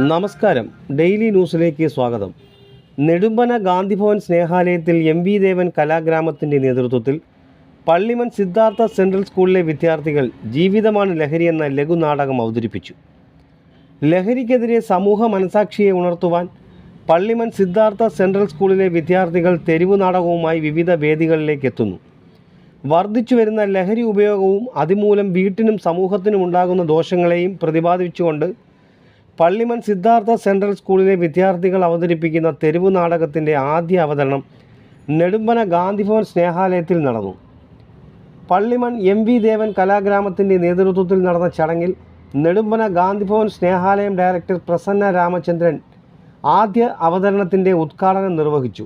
നമസ്കാരം. ഡെയിലി ന്യൂസിലേക്ക് സ്വാഗതം. നെടുമ്പന ഗാന്ധിഭവൻ സ്നേഹാലയത്തിൽ എം വി ദേവൻ കലാഗ്രാമത്തിന്റെ നേതൃത്വത്തിൽ പള്ളിമൺ സിദ്ധാർത്ഥ സെൻട്രൽ സ്കൂളിലെ വിദ്യാർത്ഥികൾ ജീവിതമാണ് ലഹരി എന്ന ലഘുനാടകം അവതരിപ്പിച്ചു. ലഹരിക്കെതിരെ സമൂഹ മനസാക്ഷിയെ ഉണർത്തുവാൻ പള്ളിമൺ സിദ്ധാർത്ഥ സെൻട്രൽ സ്കൂളിലെ വിദ്യാർത്ഥികൾ തെരുവു നാടകവുമായി വിവിധ വേദികളിലേക്ക് എത്തുന്നു. വർദ്ധിച്ചു വരുന്ന ലഹരി ഉപയോഗവും അതുമൂലം വീട്ടിനും സമൂഹത്തിനും ഉണ്ടാകുന്ന ദോഷങ്ങളെയും പ്രതിപാദിച്ചുകൊണ്ട് പള്ളിമൺ സിദ്ധാർത്ഥ സെൻട്രൽ സ്കൂളിലെ വിദ്യാർത്ഥികൾ അവതരിപ്പിക്കുന്ന തെരുവു നാടകത്തിന്റെ ആദ്യ അവതരണം നെടുമ്പന ഗാന്ധിഭവൻ സ്നേഹാലയത്തിൽ നടന്നു. പള്ളിമൺ എം വി ദേവൻ കലാഗ്രാമത്തിന്റെ നേതൃത്വത്തിൽ നടന്ന ചടങ്ങിൽ നെടുമ്പന ഗാന്ധിഭവൻ സ്നേഹാലയം ഡയറക്ടർ പ്രസന്ന രാമചന്ദ്രൻ ആദ്യ അവതരണത്തിന്റെ ഉദ്ഘാടനം നിർവഹിച്ചു.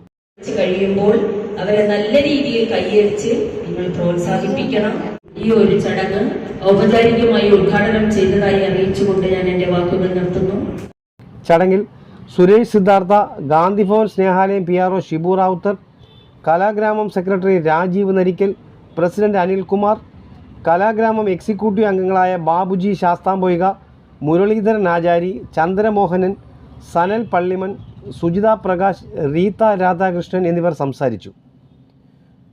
കഴിയുമ്പോൾ അവരെ നല്ല രീതിയിൽ കൈയടിച്ച് നിങ്ങൾ പ്രോത്സാഹിപ്പിക്കണം. ഈ ഒരു ചടങ്ങ് ഔപചാരികമായി ഉദ്ഘാടനം ചെയ്തതായി അറിയിച്ചുകൊണ്ട് ഞാൻ എന്റെ വാക്കുകൾ നിർത്തുന്നു. ചടങ്ങിൽ Suresh Siddhartha Gandhibhavan Snehalayam P R O Shibu Rawther Kalagramam secretary Rajeev Narikkal president Anilkumar Kalagramam executive അംഗങ്ങളായ ബാബുജി ശാസ്താംബോയിക മുരളീധരൻ ആചാരി ചന്ദ്രമോഹനൻ സനൽ പള്ളിമൻ സുജിത പ്രകാശ് റീത്ത രാധാകൃഷ്ണൻ എന്നിവർ സംസാരിച്ചു.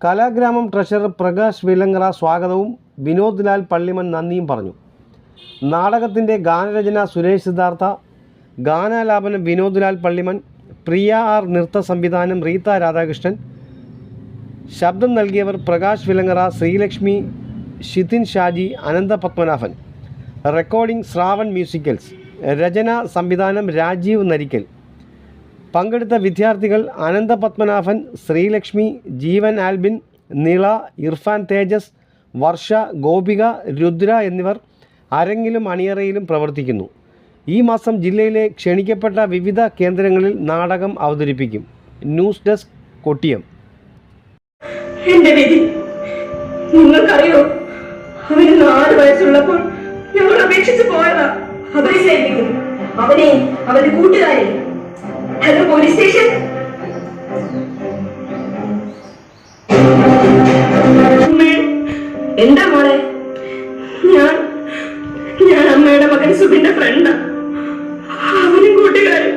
കലാഗ്രാമം ട്രഷറർ പ്രകാശ് വിലങ്ങറ സ്വാഗതവും വിനോദ് ലാൽ പള്ളിമൻ നന്ദിയും പറഞ്ഞു. നാടകത്തിന്റെ ഗാനരചന സുരേഷ് സിദ്ധാർത്ഥ ഗാനാലാപനം വിനോദ് ലാൽ പള്ളിമൻ പ്രിയ ആർ നൃത്ത സംവിധാനം റീത്ത രാധാകൃഷ്ണൻ ശബ്ദം നൽകിയവർ Prakash Vilangara Sreelakshmi Shithin Shaji Anantha Padmanabhan. Recording Shravan musicals. രചന സംവിധാനം രാജീവ് നരിക്കൽ. പങ്കെടുത്ത വിദ്യാർത്ഥികൾ അനന്തപത്മനാഭൻ ശ്രീലക്ഷ്മി ജീവൻ ആൽബിൻ നിള ഇർഫാൻ തേജസ് വർഷ ഗോപിക രുദ്ര എന്നിവർ അരങ്ങിലും അണിയറയിലും പ്രവർത്തിക്കുന്നു. ഈ മാസം ജില്ലയിലെ ക്ഷണിക്കപ്പെട്ട വിവിധ കേന്ദ്രങ്ങളിൽ നാടകം അവതരിപ്പിക്കും. News desk Kottiyam. എന്റെ വിധി. നിങ്ങൾക്കറിയോ? അവന് നാല് വയസ്സുള്ളപ്പോൾ ഞങ്ങൾ അപേക്ഷിച്ച് പോയതാ. അപരിശയിപ്പിക്കും അവനെ അവന്റെ കൂട്ടുകാരെ അമ്മയുടെ ഫ്രണ്ട് അവനും കൂട്ടുകാരും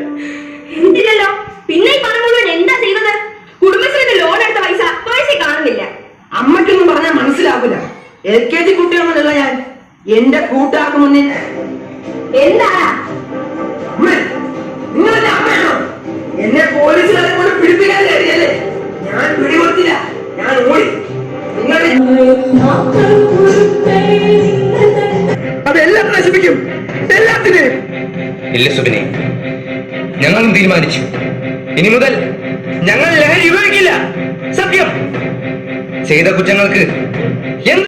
എന്തിനല്ലോ പിന്നെ ഈ പണം എന്താ ചെയ്തത്? കുടുംബശ്രീന്ന് ലോൺ എടുത്ത പൈസ പൈസ കാണുന്നില്ല. അമ്മയ്ക്കൊന്നും പറഞ്ഞാൽ മനസ്സിലാവില്ല എൽ കെ ജി കുട്ടിയാണെന്നല്ല ഞാൻ എന്റെ കൂട്ടുകാർക്ക് മുന്നിൽ എന്താ എന്നെ പോലീസുകാരെ കൂടെ പിടിപ്പിക്കാൻ കയറിയല്ലേ? ഞാൻ പിടികൊടുത്തില്ല. ഞാൻ ഓടി. നിങ്ങളെ അതെല്ലാം നശിപ്പിക്കും. ഇല്ല? സുബിനെ. ഞങ്ങളും തീരുമാനിച്ചു. ഇനി മുതൽ ഞങ്ങൾ ലഹരി ഉപയോഗിക്കില്ല. സത്യം. ചെയ്ത കുറ്റങ്ങൾക്ക് എന്ത്